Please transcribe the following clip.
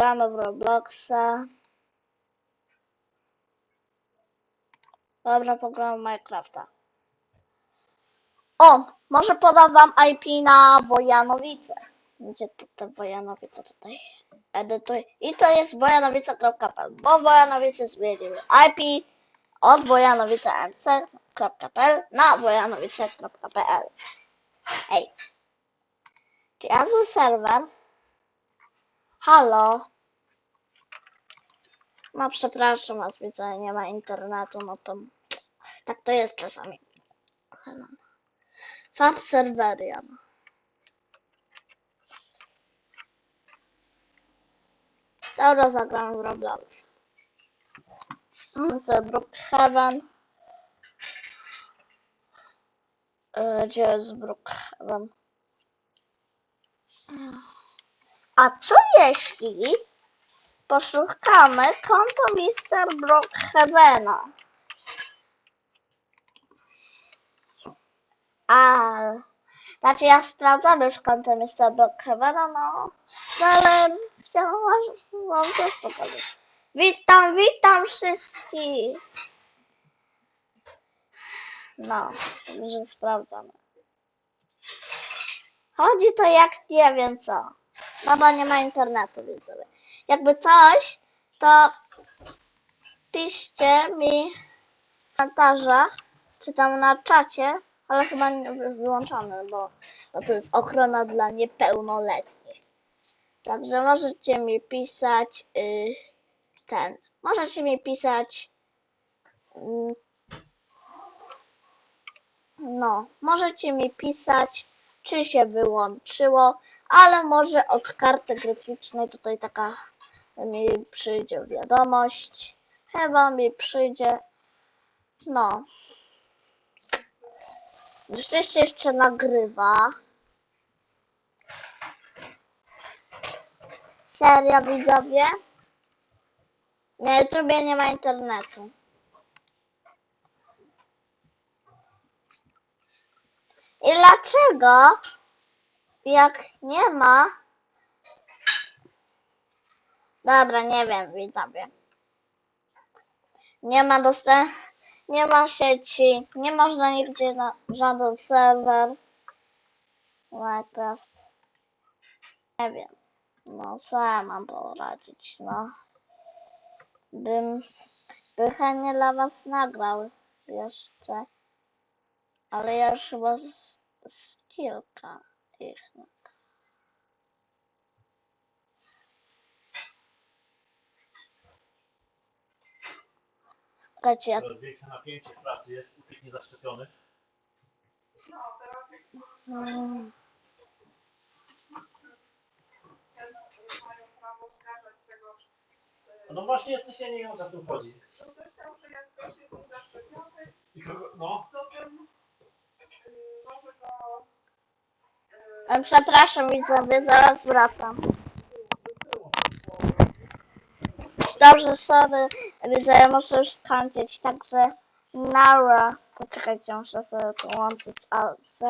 Gramy w Robloxa. Dobra, pogramy Minecrafta. O! Może podam wam IP na Wojanowice. Gdzie to te Wojanowice tutaj? Edytuj. I to jest wojanowice.pl, bo Wojanowice zmieniły IP od wojanowicemc.pl na wojanowice.pl. Ej. Czy ja zły serwer? Halo? No przepraszam was, widzę, nie ma internetu, no to tak to jest czasami. Fab serwerian. Dobra, zagram w Roblox. Z Brookhaven. E, Gdzie jest Brookhaven? A co jeśli poszukamy konto Mr. Brookhavena? A, znaczy ja sprawdzam już konto Mr. Brookhavena, no, no ale chciałam wam też pokazać. Witam, witam wszystkich! No, że sprawdzamy. Chodzi to jak nie wiem co. No nie ma internetu, widzowie. Jakby coś, to piszcie mi w komentarzach, czy tam na czacie, ale chyba nie- wy- wyłączony, bo, bo to jest ochrona dla niepełnoletnich. Także możecie mi pisać y, ten. Możecie mi pisać mm, no, możecie mi pisać, czy się wyłączyło, ale może od karty graficznej tutaj taka mi przyjdzie wiadomość. Chyba mi przyjdzie. No. Szczęście jeszcze nagrywa. Seria widzowie? Na YouTubie nie ma internetu. I dlaczego, jak nie ma... Dobra, nie wiem, widzowie. Nie ma dostępu, nie ma sieci, nie można nigdzie na żaden serwer. Minecraft. Nie wiem. No, co ja mam poradzić, no. Bym, by chętnie dla was nagrał jeszcze. Ale ja już chyba z, z kilka ich. Czekajcie, ja... Coraz większe napięcie w pracy jest u tych niezaszczepionych. Mm, mają prawo skarżać tego, No właśnie, coś ja nie wiem o co tu chodzi. to myślał, że jak ktoś jest zaszczepiony, I kogo, no, to ten y, może go e, Przepraszam widzowie, zaraz wracam. Dobrze, sorry, widzowie, muszę już skończyć, także Nara. Poczekajcie, muszę sobie tu łączyć AZ.